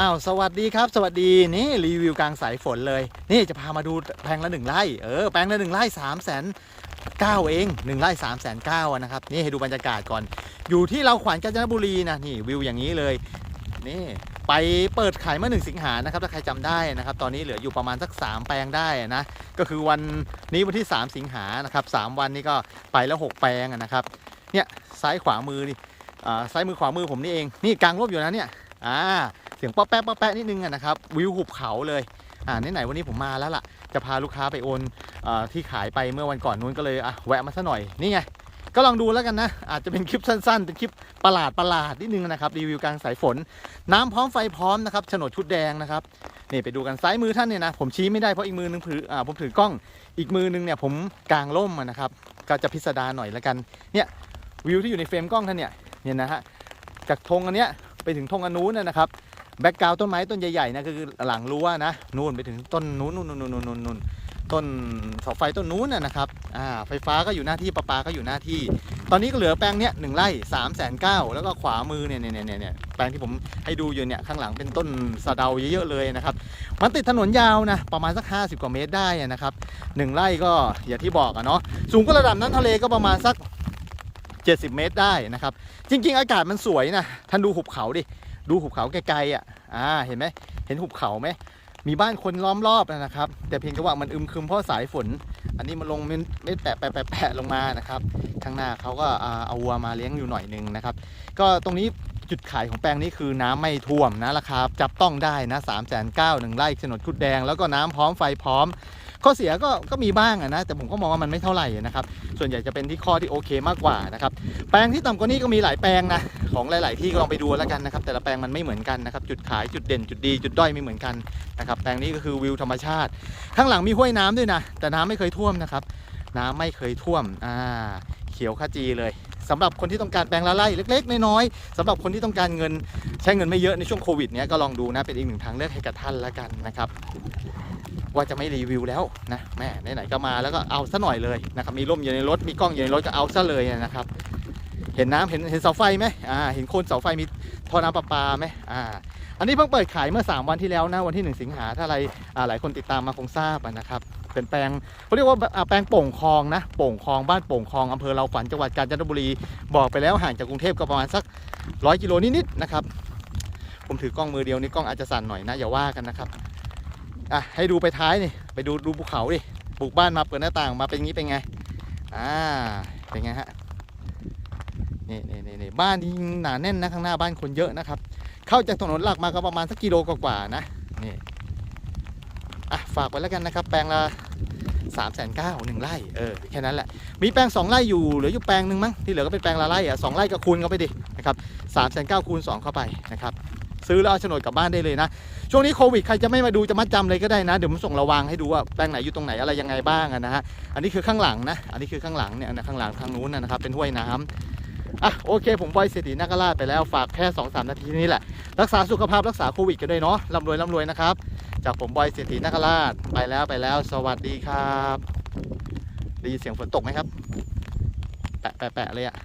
อ้าวสวัสดีครับ สวัสดีนี่รีวิวกลางสายฝนเลย นี่จะพามาดูแปลงละหนึ่งไร่เออแปลงละหนึ่งไร่สามแสนเก้าเองหนึ่งไร่สามแสนเก้านะครับนี่ให้ดูบรรยากาศก่อน อยู่ที่เราขวัญกาญจนบุรีนะนี่วิวอย่างนี้เลยนี่ไปเปิดขายเมื่อหนึ่งสิงหานะครับถ้าใครจำได้นะครับ ตอนนี้เหลืออยู่ประมาณสัก 3 แปลงได้นะ ก็คือวันนี้วันที่ 3 สิงหานะครับสามวันนี้ก็ไปแล้ว 6 แปลงนะครับ เนี่ยซ้ายขวามือนี่อ่าซ้ายมือขวามือผมนี่เอง นี่กลางร่มอยู่นะเนี่ย อ่าเสียงป๊อปแป๊ะป๊อปแป๊ะนิดนึงอะนะครับวิวหุบเขาเลยอ่าไหนๆวันนี้ผมมาแล้วล่ะ จะพาลูกค้าไปโอนอที่ขายไปเมื่อวันก่อนนู้นก็เลยอะแวะมาซะหน่อยนี่ไงก็ลองดูแล้วกันนะ อาจจะเป็นคลิปสั้นๆ เป็นคลิปประหลาดประหลาดนิดนึงนะครับ รีวิวกลางสายฝน น้ำพร้อมไฟพร้อมนะครับโฉนดชุดแดงนะครับนี่ไปดูกันซ้ายมือท่านเนี่ยนะ ผมชี้ไม่ได้เพราะอีกมือนึงถืออ่าผมถือกล้องอีกมือนึงเนี่ยผมกลางร่มนะครับ ก็จะพิสดารหน่อยแล้วกันเนี่ยวิวที่อยู่ในเฟรมกล้องท่านเนี่ยเนี่ยนะฮะจากธงอันเนี้ย ไปถึงธงอนนู้นนะครับแบ็กกราวต้นไม้ต้นใหญ่ๆนะคือหลังรั้วนะนู่นไปถึงต้นนู้นนู่นนู่นนู่นนู่นต้นเสาไฟต้นนู้นนะครับอ่าไฟฟ้าก็อยู่หน้าที่ประปาก็อยู่หน้าที่ ตอนนี้ก็เหลือแปลงเนี้ยหนึ่งไร่สามแสนเก้าแล้วก็ขวามือเนี่ยเนี่ยเนี่ยเนี่ยแปลงที่ผมให้ดูอยู่เนี่ยข้างหลังเป็นต้นสะเดาเยอะๆเลยนะครับ มันติดถนนยาวนะประมาณสัก 50 กว่าเมตรได้นะครับหนึ่งไร่ก็อย่างที่บอกอะเนาะสูงก็ระดับน้ำทะเลก็ประมาณสัก 70 เมตรได้นะครับ จริง ๆ อากาศมันสวยนะท่านดูหุบเขาดิ ดูหุบเขาไกลๆอะอ่าเห็นไหมเห็นหุบเขาไหมมีบ้านคนล้อมรอบนะครับ แต่เพียงแต่ว่ามันอึมครึมเพราะสายฝน อันนี้มันลงเม็ดเม็ดแปะแปะแปะแปะลงมานะครับข้างหน้าเขาก็เอาวัวมาเลี้ยงอยู่หน่อยนึงนะครับ ก็ตรงนี้จุดขายของแปลงนี้คือน้ำไม่ท่วมนะราคาจับต้องได้นะ3ามแสนเก้าหนึ่งไร่โฉนดคุดแดง แล้วก็น้ำพร้อมไฟพร้อม ข้อเสียก็ก็มีบ้างอะนะแต่ผมก็มองว่ามันไม่เท่าไหร่นะครับ ส่วนใหญ่จะเป็นที่ข้อที่โอเคมากกว่านะครับแปลงที่ต่ำกว่านี้ก็มีหลายแปลงนะของหลาย ๆ ที่ก็ลองไปดูแล้วกันนะครับ แต่ละแปลงมันไม่เหมือนกันนะครับจุดขายจุดเด่นจุดดีจุดด้อยไม่เหมือนกันนะครับแปลงนี้ก็คือวิวธรรมชาติ ข้างหลังมีห้วยน้ำด้วยนะแต่น้ำไม่เคยท่วมนะครับน้ำไม่เคยท่วมอ่า เขียวขจีเลยสำหรับคนที่ต้องการแปลงละไร่เล็ก ๆ น้อยๆสำหรับคนที่ต้องการเงินใช้เงินไม่เยอะในช่วงโควิดเนี้ยก็ลองดูนะเป็นอีกหนึ่งทางเลือกให้กับท่านแล้วกันนะครับว่าจะไม่รีวิวแล้วนะแม่ไหนๆก็มาแล้วก็เอาซะหน่อยเลยนะครับมีร่มอยู่ในรถมีกล้องอยู่ในรถก็เอาซะเลยนะครับ เห็นน้ำเห็นเห็นเสาไฟไหมอ่าเห็นโคนเสาไฟมีท่อน้ำประปาไหมอ่าอันนี้เพิ่งเปิดขายเมื่อ 3 วันที่แล้วนะวันที่ 1 สิงหาถ้าอะไรอ่าหลายคนติดตามมาคงทราบนะครับ เป็นแปลงเขาเรียกว่าแปลงโป่งคลองนะโป่งคลองบ้านโป่งคลองอำเภอเราฝันจังหวัดกาญจนบุรีบอกไปแล้วห่างจากกรุงเทพก็ประมาณสักร้อยกิโลนิดๆนะครับผมถือกล้องมือเดียวนี่กล้องอาจจะสั่นหน่อยนะอย่าว่ากันนะครับอะให้ดูไปท้ายนี่ไปดูดูภูเขาดิปลูกบ้านมาเปิดหน้าต่างมาเป็นงี้เป็นไงอ่าเป็นไงฮะนี่นี่นี่นี่บ้านที่หนาแน่นนะข้างหน้าบ้านคนเยอะนะครับ เข้าจากถนนหลักมาก็ประมาณสักกิโลกว่าๆนะนี่ ฝากไว้แล้วกันนะครับ แปลงละสามแสนเก้าหนึ่งไร่เออแค่นั้นแหละ มีแปลงสองไร่อยู่เหลืออยู่แปลงหนึ่งมั้งที่เหลือก็เป็นแปลงละไร่อะสองไร่ก็คูณเข้าไปดินะครับสามแสนเก้าคูณสองเข้าไปนะครับซื้อแล้วเอาโฉนดกลับบ้านได้เลยนะ ช่วงนี้โควิดใครจะไม่มาดูจะมัดจำเลยก็ได้นะ เดี๋ยวผมส่งระวังให้ดูว่าแปลงไหนอยู่ตรงไหนอะไรยังไงบ้างนะฮะอันนี้คือข้างหลังนะ อันนี้คือข้างหลังเนี่ยนะข้างหลังทางนู้นนะครับเป็นห้วยน้ำอะโอเค ผมบอยเศรษฐีนาคราชไปแล้วฝากแค่สองสามนาทีนี้แหละ รักษาสุขภาพรักษาโควิดกันด้วยเนาะร่ำรวยร่ำรวยนะครับ จากผมบอยเศรษฐีนักราชไปแล้วไปแล้ว สวัสดีครับได้ยินเสียงฝนตกไหมครับ แปะแปะแปะเลยอะ